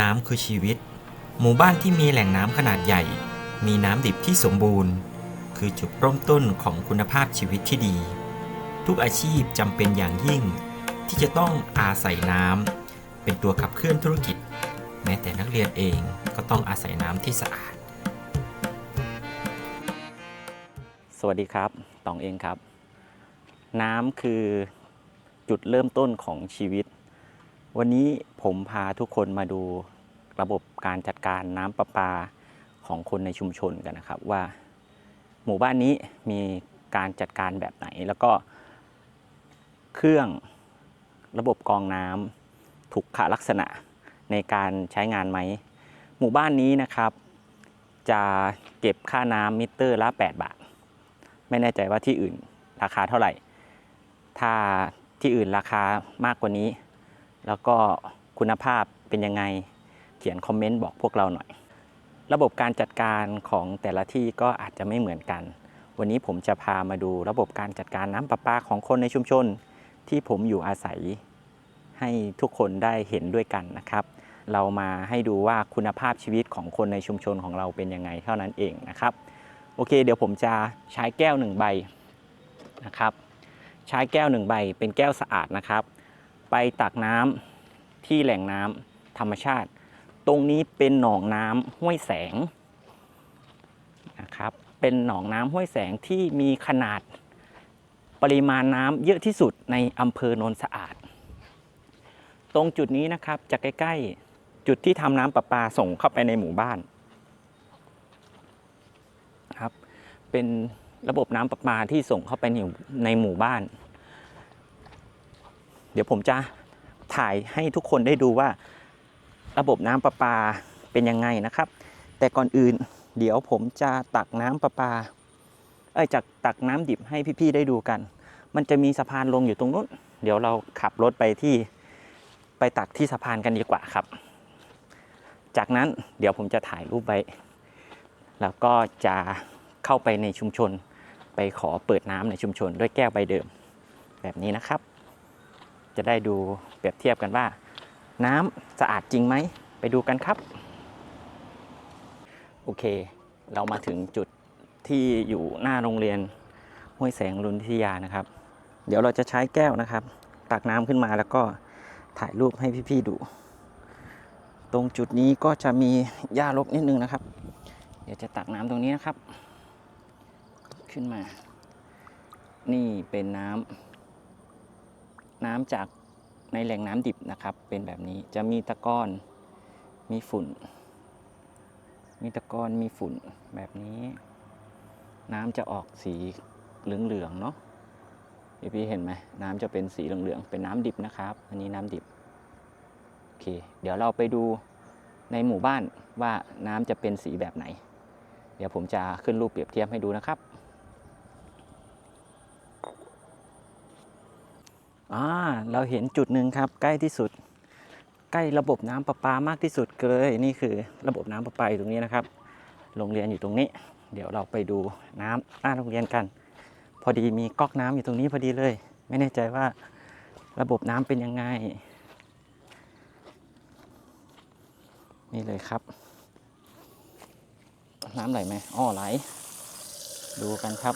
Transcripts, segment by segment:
น้ำคือชีวิต หมู่บ้านที่มีแหล่งน้ำขนาดใหญ่ มีน้ำดิบที่สมบูรณ์ คือจุดเริ่มต้นของคุณภาพชีวิตที่ดี ทุกอาชีพจำเป็นอย่างยิ่ง ที่จะต้องอาศัยน้ำเป็นตัวขับเคลื่อนธุรกิจ แม้แต่นักเรียนเองก็ต้องอาศัยน้ำที่สะอาด สวัสดีครับตองเองครับ น้ำคือจุดเริ่มต้นของชีวิต วันนี้ผมพาทุกคนมาดูระบบการจัดการน้ำประปาของคนในชุมชนกันนะครับ ว่า หมู่บ้านนี้มีการจัดการแบบไหน แล้วก็เครื่องระบบกรองน้ำถูกขลักษณะในการใช้งานไหม หมู่บ้านนี้นะครับ จะเก็บค่าน้ำมิเตอร์ละ 8 บาท ไม่แน่ใจว่าที่อื่นราคาเท่าไหร่ ถ้าที่อื่นราคามากกว่านี้ แล้วก็คุณภาพเป็นยังไงเขียนคอมเมนต์บอกพวกเราหน่อย ระบบการจัดการของแต่ละที่ก็อาจจะไม่เหมือนกัน วันนี้ผมจะพามาดูระบบการจัดการน้ำประปาของคนในชุมชน ที่ผมอยู่อาศัย ให้ทุกคนได้เห็นด้วยกันนะครับ เรามาให้ดูว่าคุณภาพชีวิตของคนในชุมชนของเราเป็นยังไงเท่านั้นเองนะครับ โอเค เดี๋ยวผมจะใช้แก้วหนึ่งใบนะครับ ใช้แก้วหนึ่งใบเป็นแก้วสะอาดนะครับ ไปตักน้ำที่แหล่งน้ำธรรมชาติ ตรงนี้เป็นหนองน้ำห้วยแสงนะครับ เป็นหนองน้ำห้วยแสงที่มีขนาดปริมาณน้ำเยอะที่สุดในอำเภอโนนสะอาด ตรงจุดนี้นะครับจะใกล้ ๆ จุดที่ทำน้ำประปาส่งเข้าไปในหมู่บ้านครับ เป็นระบบน้ำประปาที่ส่งเข้าไปในหมู่บ้าน ดี๋ยวผมจะถ่ายให้ทุกคนได้ดูว่าระบบน้ำประปาเป็นยังไงนะครับ แต่ก่อนอื่นเดี๋ยวผมจะตักน้ำประปาเอ้ยจากตักน้ำดิบให้พี่ๆได้ดูกัน มันจะมีสะพานลงอยู่ตรงนู้น เดี๋ยวเราขับรถไปที่ไปตักที่สะพานกันดีกว่าครับ จากนั้นเดี๋ยวผมจะถ่ายรูปไว้แล้วก็จะเข้าไปในชุมชน ไปขอเปิดน้ำในชุมชนด้วยแก้วใบเดิม แบบนี้นะครับ จะได้ดูเปรียบเทียบกันว่า น้ำสะอาดจริงไหม ไปดูกันครับ โอเค เรามาถึงจุดที่อยู่หน้าโรงเรียนห้วยแสงรุนทิยานะครับ เดี๋ยวเราจะใช้แก้วนะครับ ตักน้ำขึ้นมาแล้วก็ถ่ายรูปให้พี่ๆดู ตรงจุดนี้ก็จะมีหญ้ารกนิดนึงนะครับ เดี๋ยวจะตักน้ำตรงนี้นะครับ ขึ้นมา นี่เป็นน้ำ น้ำจากในแหล่งน้ำดิบนะครับ เป็นแบบนี้จะมีตะกอนมีฝุ่น มีตะกอนมีฝุ่นแบบนี้ น้ำจะออกสีเหลืองๆเนาะพี่พี่เห็นไหมน้ำจะเป็นสีเหลืองๆเป็นน้ำดิบนะครับ อันนี้น้ำดิบโอเค เดี๋ยวเราไปดูในหมู่บ้านว่าน้ำจะเป็นสีแบบไหน เดี๋ยวผมจะขึ้นรูปเปรียบเทียบให้ดูนะครับ อ่าเราเห็นจุดหนึ่งครับใกล้ที่สุด ใกล้ระบบน้ำประปามากที่สุดเลยนี่คือระบบน้ำประปาอยู่ตรงนี้นะครับ โรงเรียนอยู่ตรงนี้ เดี๋ยวเราไปดูน้ำหน้าโรงเรียนกัน พอดีมีก๊อกน้ำอยู่ตรงนี้พอดีเลย ไม่แน่ใจว่าระบบน้ำเป็นยังไง นี่เลยครับ น้ำไหลไหมอ้อไหล ดูกันครับ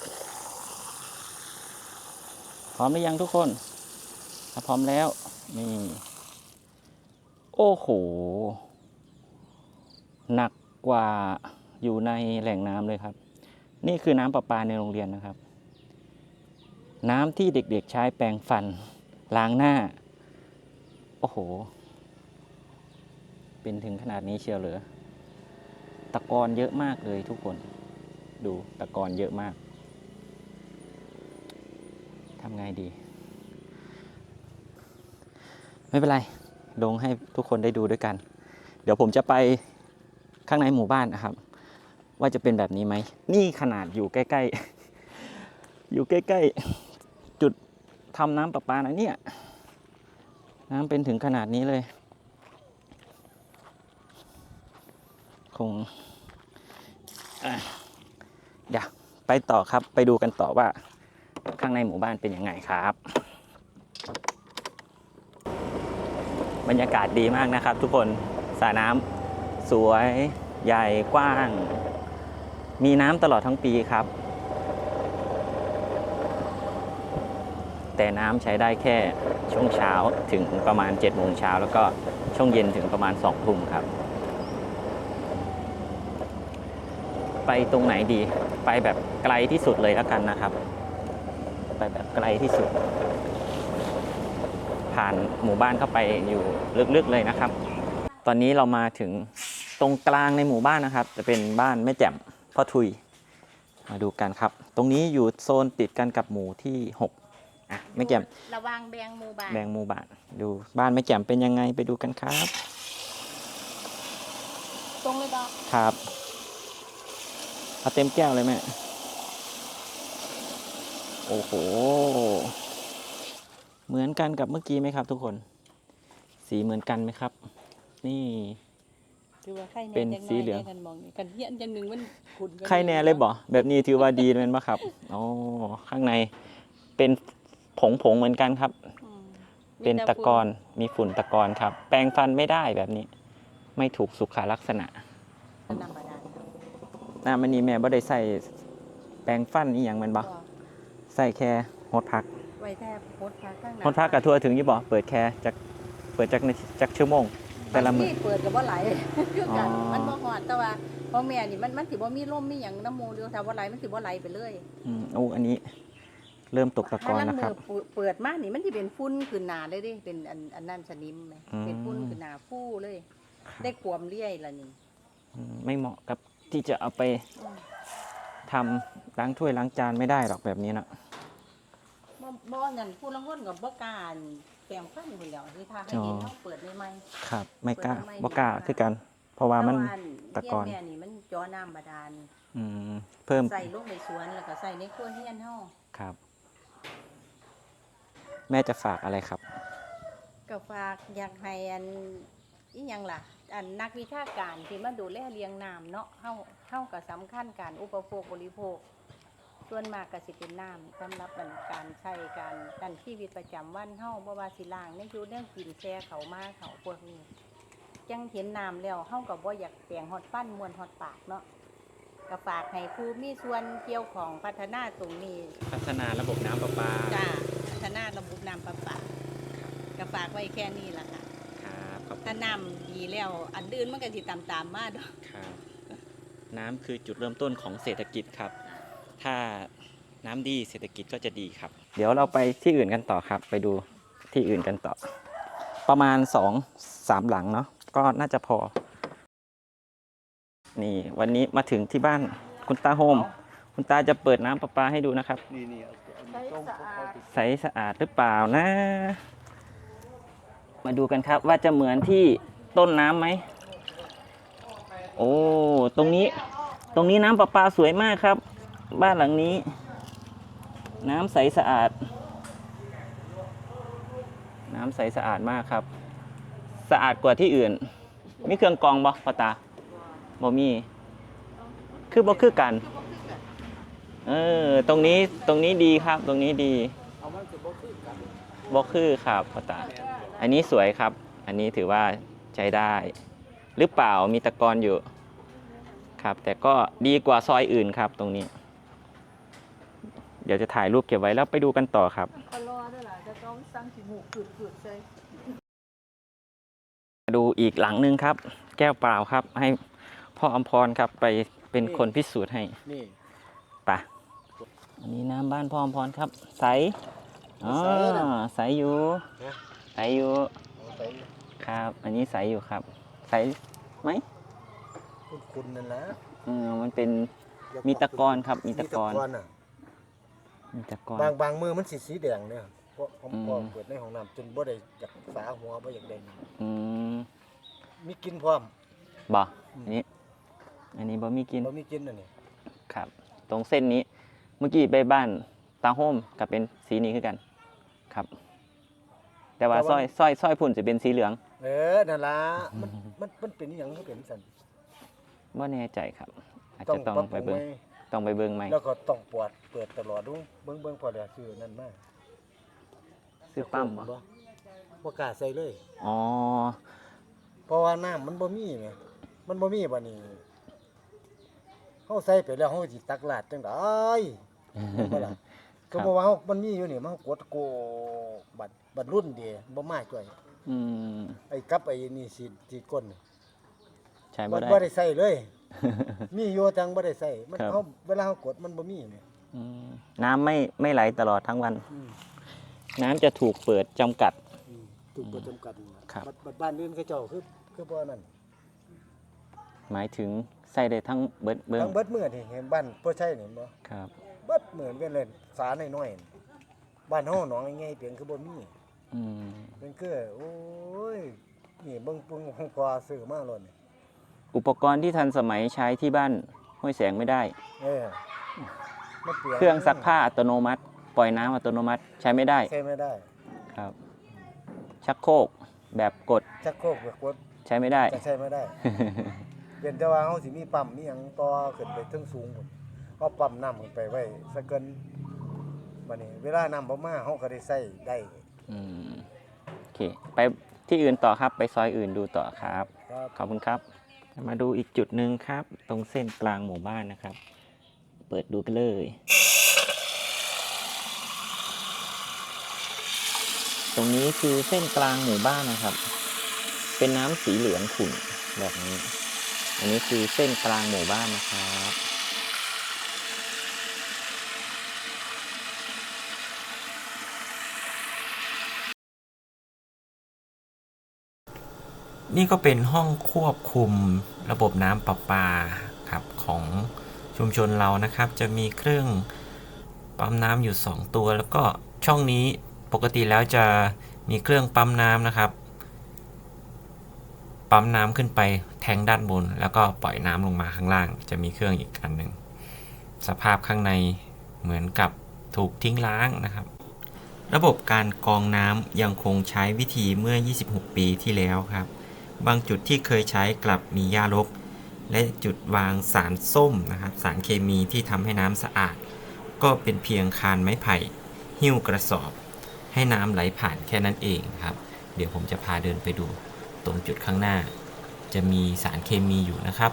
พร้อมหรือยังทุกคน ถ้าพร้อมแล้ว นี่ โอ้โห หนักกว่าอยู่ในแหล่งน้ำเลยครับ นี่คือน้ำประปาในโรงเรียนนะครับ น้ำที่เด็กๆใช้แปรงฟัน ล้างหน้า โอ้โห เป็นถึงขนาดนี้เชียวเหรอตะกอนเยอะมากเลยทุกคน ดูตะกอนเยอะมากทำไงดี ไม่เป็นไร ลงให้ทุกคนได้ดูด้วยกัน เดี๋ยวผมจะไปข้างในหมู่บ้านนะครับ ว่าจะเป็นแบบนี้ไหม นี่ขนาดอยู่ใกล้ ๆ อยู่ใกล้ ๆ จุดทำน้ำประปานะเนี่ย น้ำเป็นถึงขนาดนี้เลย คงเดี๋ยวไปต่อครับไปดูกันต่อว่าข้างในหมู่บ้านเป็นยังไงครับ บรรยากาศดีมากนะครับ ทุกคนสระน้ำสวยใหญ่กว้าง มีน้ำตลอดทั้งปีครับ แต่น้ำใช้ได้แค่ช่วงเช้าถึงประมาณ7โมงเช้าแล้วก็ช่วงเย็นถึงประมาณ2ทุ่มครับ ไปตรงไหนดี ไปแบบไกลที่สุดเลยแล้วกันนะครับ ไปแบบไกลที่สุด ผ่านหมู่บ้านเข้าไปอยู่ลึกๆเลยนะครับ ตอนนี้เรามาถึงตรงกลางในหมู่บ้านนะครับ จะเป็นบ้านแม่แจ่มพ่อทุย มาดูกันครับ ตรงนี้อยู่โซนติดกันกับหมู่ที่6อะแม่แจ่มระวังแบงหมูบานแบ่งหมู่บ้านดูบ้านแม่แจ่มเป็นยังไงไปดูกันครับ ตรงเลยบ่ครับเอาเต็มแก้วเลยแม่โอ้โห เหมือนกันกับเมื่อกี้ไหมครับ ทุกคน สีเหมือนกันไหมครับ นี่คือว่าไข่แน่เป็นจังสีเหลืองกันมองนี่กันเฮียนจังหนึ่งมันขุ่นกัไข่แน่เลยบ่แบบนี้ถือว่าดีเป็นปะครับอ๋อข้างในเป็นผงผงๆเหมือนกันครับ อืมเป็นตะกอนมีฝุ่นตะกอนครับ แปรงฟันไม่ได้แบบนี้ ไม่ถูกสุขลักษณะมีแต่ฝุ่นน้ำบาดาลน้ำมันนี้แม่บ่ได้ใส่แปรงฟันนี่อย่างแมันบ่ บ่ใส่แค่ฮดพัก ไว้แทบโคตรพักข้างหน้าฮดพักกับทัวถึงอยู่บ่เปิดแค่จักเปิดจักนาทีจักชั่วโมง แต่ละมื้อ ที่เปิดกับว่าไหลคือกันอ๋อ มันบ่ฮอดแต่ว่าพ่อแม่นี่มันมันสิบ่มีลมมีหยังน้ำมูเดียวถ้าว่าไหลมันสิบ่ไหลไปเลยอืมโอ้อันนี้ เริ่มตกตะกอนถ้าแล้วครับมือเปิดมานี่มันสิเป็นฝุ่นขึ้นหน้าเลยเดิเป็นอันอันนั้นสนิมไหมอืม เป็นฝุ่นขึ้นหน้าฟู่เลย ได้ความเลี่ยละนี่ อืมไม่เหมาะกับที่จะเอาไปอืมทำล้างถ้วยล้างจานไม่ได้หรอกแบบนี้นะ บ่บ่นั่นผู้ลางคนก็บ่กล้าแปลงฟันพุ่นแล้วที่ถ้าให้เห็นเฮาเปิดใหม่ๆครับไม่กล้าเปิดทำไมบ่กล้าคือกัน เพราะว่ามันแต่ตะกอน เฮียนแม่นี่มันจอน้ำบาดาลอืมเพิ่มใส่ลงในสวนแล้วก็ใส่ในครัวเฮียนเฮาครับ แม่จะฝากอะไรครับ ก็ฝากอยากให้อันอีหยังล่ะ อันนักวิชาการที่มาดูแลเลี้ยงน้ำเนาะเฮาเฮาก็สำคัญการอุปโภคบริโภค ส่วนมากก็สิเป็นน้ำสำหรับอันการใช้การการชีวิตประจำวันเฮาบ่ว่าสิล้างในอยู่เรื่องกินแช่เขามาเขาพวกนี้จังเห็นน้ำแล้วเฮาก็บ่อยากแปลงฮอดปั้นมวนฮอดปากเนาะก็ฝากให้ผู้มีส่วนเกี่ยวของพัฒนาตรงนี้พัฒนาระบบน้ำประปาจ้าพัฒนาระบบน้ำประปาก็ฝากไว้แค่นี้ล่ะค่ะครับขอบคุณถ้าน้ำดีแล้ว อันอื่นมันก็สิตามตามๆมาดอกครับน้ำคือจุดเริ่มต้นของเศรษฐกิจครับ ถ้าน้ำดีเศรษฐกิจก็จะดีครับ เดี๋ยวเราไปที่อื่นกันต่อครับ ไปดูที่อื่นกันต่อ ประมาณสองสามหลังเนาะก็น่าจะพอ นี่วันนี้มาถึงที่บ้านคุณตาโฮม คุณตาจะเปิดน้ำประปาให้ดูนะครับ นี่นี่ใสสะอาดหรือเปล่านะ มาดูกันครับว่าจะเหมือนที่ต้นน้ำไหม โอ้ ตรงนี้ ตรงนี้น้ำประปาสวยมากครับ บ้านหลังนี้ น้ำใสสะอาด น้ำใสสะอาดมากครับ สะอาดกว่าที่อื่น มีเครื่องกรองบ่พ่อตาบ่มี คือบ่คือกัน เออ ตรงนี้ตรงนี้ดีครับ ตรงนี้ดีบ่คือคือครับพ่อตา อันนี้สวยครับ อันนี้ถือว่าใช้ได้ หรือเปล่ามีตะกอนอยู่ครับแต่ก็ดีกว่าซอยอื่นครับตรงนี้ เดี๋ยวจะถ่ายรูปเก็บไว้แล้วไปดูกันต่อครับก็รอด้วยล่ะจะต้องสั่งสิหมูกึดๆเลยมาดูอีกหลังหนึ่งครับ แก้วเปล่าครับ ให้พ่ออมพรครับไปเป็นคนพิสูจน์ให้นี่ไปะอันนี้น้ำบ้านพ่ออมพรครับ ใสอ๋อใสนะใสอยู่ฮะใสอยู่เอาไปครับ อันนี้ใสอยู่ครับ ใสไหมคุณคุณนั่นแหละเออมันเป็นอย่ามีตะกอนครับ มีตะกอน น่ะมีตะกอนบางบางมือมันสีสีแดงเนี่ยเพราะผมอืมพอเปิดในห้องน้ำจนบ่ได้จากฝาหัวบ่อยากได้น้อืมำมีกินพร้อมบ่อืมอันนี้ อันนี้บ่มีกิน บ่มีกินอันนี้ครับ ตรงเส้นนี้ เมื่อกี้ไปบ้านตาโฮมกับเป็นสีนี้คือกัน ครับ แต่ว่าสร้อยสร้อยสร้อยพุ่นจะเป็นสีเหลืองเออนั่นล่ะมันมันมันเป็นอหยังก็เป็นสันว่าแน่ใจครับ อาจต้อจะงต้องปรับไปปรุงเบิ่งไหม ต้องไปเบิ่งไหมแล้วก็ต้องปวดเปิดตลอดดูเบิ่งเบิ่งพอแล้วซื้อนั่นมาซื้อปั๊มบ่บ่บ่กล้าใส่เลย อ๋อ เพราะว่าน้ำมันบ่มีแหมมันบ่มีบัดนี้เฮาใส่ไปแล้วเฮาสิตักลาดจังได๋เห็นบ่ล่ะครัก็บบ่ว่าเฮามันมีอยู่นี่มันกดโกบัดบัดรุ่นเดีบ่มาจ่วยอืมไอ้กับไอ้นี่สิสิก้นใช้บ่บ่ได้บ่ได้ใส่เลย มีอยู่จังบ่ได้ใส่มันครับเฮาเวลาเฮากดมันบ่มีแหมอืมน้ำไม่ไม่ไหลตลอดทั้งวัน อืมน้ำจะถูกเปิดจำกัด อืมถูกบ่จำกัดนะครับบัดบัดบ้านอื่นเขาเจ้าคือคือบ่นั่นหมายถึงใส่ได้ทั้งเบิดเบิ้งทั้งเบิดมื้อนี่เห็นบ้านพ่อใช่นี่เห็นบ่ครับ เบิดเหมือนกันเลยสาน้อยๆนี่บ้านเฮาหนองใหญ่ๆเพียงคือบ่มีอืมเป็นคือโอ้ยนี่เบิ่งปึงของพอซื้อมาโลดนี่ อุปกรณ์ที่ทันสมัยใช้ที่บ้านห้วยแสงไม่ได้ เออมันเปลี่ยนเครื่องซักผ้าอัตโนมัติ ปล่อยน้ำอัตโนมัติใช้ไม่ได้ใช้ไม่ได้ ครับ ชักโครกแบบกดชักโครกแบบกดใช้ไม่ได้ จะใช้ไม่ได้ เปลี่ยนแต่ว่าเฮาสิมีปั๊มมีหยังต่อขึ้นไปถึงสูงพุ่นเอาปั๊มน้ำขึ้นไปไว้ซะเกินบัดนี้ เวลาน้ำบ่มาเฮาก็ได้ใช้ได้อืมโอเค ไปที่อื่นต่อครับไปซอยอื่นดูต่อครับ ครับ ขอบคุณครับ มาดูอีกจุดหนึ่งครับ ตรงเส้นกลางหมู่บ้านนะครับ เปิดดูกันเลย ตรงนี้คือเส้นกลางหมู่บ้านนะครับ เป็นน้ำสีเหลืองขุ่นแบบนี้ อันนี้คือเส้นกลางหมู่บ้านนะครับ นี่ก็เป็นห้องควบคุมระบบน้ำประปาครับของชุมชนเรานะครับ จะมีเครื่องปั๊มน้ำอยู่ 2 ตัว แล้วก็ช่องนี้ปกติแล้วจะมีเครื่องปั๊มน้ำนะครับ ปั๊มน้ำขึ้นไปแทงด้านบน แล้วก็ปล่อยน้ำลงมาข้างล่าง จะมีเครื่องอีกอันหนึ่งสภาพข้างในเหมือนกับถูกทิ้งล้างนะครับ ระบบการกองน้ำยังคงใช้วิธีเมื่อ 26 ปีที่แล้วครับ บางจุดที่เคยใช้กลับมีหญ้ารก และจุดวางสารส้มนะครับสารเคมีที่ทำให้น้ำสะอาด ก็เป็นเพียงคานไม้ไผ่ หิ้วกระสอบ ให้น้ำไหลผ่านแค่นั้นเองครับ เดี๋ยวผมจะพาเดินไปดูตรงจุดข้างหน้า จะมีสารเคมีอยู่นะครับ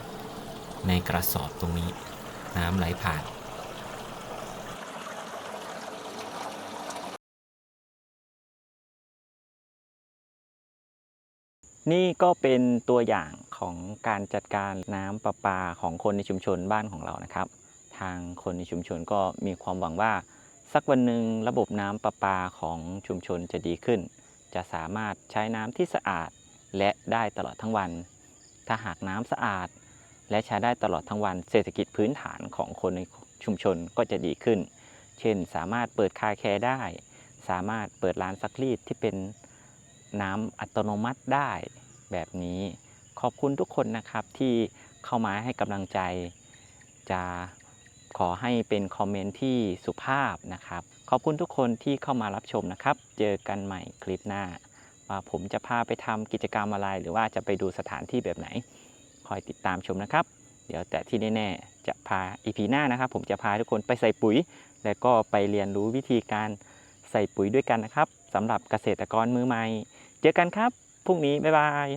ในกระสอบตรงนี้น้ำไหลผ่าน นี่ก็เป็นตัวอย่างของการจัดการน้ำประปาของคนในชุมชนบ้านของเรานะครับ ทางคนในชุมชนก็มีความหวังว่า สักวันหนึ่งระบบน้ำประปาของชุมชนจะดีขึ้น จะสามารถใช้น้ำที่สะอาดและได้ตลอดทั้งวัน ถ้าหากน้ำสะอาด และใช้ได้ตลอดทั้งวัน เศรษฐกิจพื้นฐานของคนในชุมชนก็จะดีขึ้น เช่น สามารถเปิดคาแคร์ได้ สามารถเปิดร้านซักรีดที่เป็น น้ำอัตโนมัติได้แบบนี้ ขอบคุณทุกคนนะครับที่เข้ามาให้กำลังใจ จะขอให้เป็นคอมเมนต์ที่สุภาพนะครับ ขอบคุณทุกคนที่เข้ามารับชมนะครับ เจอกันใหม่คลิปหน้า ว่าผมจะพาไปทำกิจกรรมอะไร หรือว่าจะไปดูสถานที่แบบไหน คอยติดตามชมนะครับ เดี๋ยวแต่ที่แน่ๆจะพาอีพีหน้านะครับ ผมจะพาทุกคนไปใส่ปุ๋ย และก็ไปเรียนรู้วิธีการใส่ปุ๋ยด้วยกันนะครับสำหรับเกษตรกรมือใหม่ เจอกันครับพรุ่งนี้บ๊ายบาย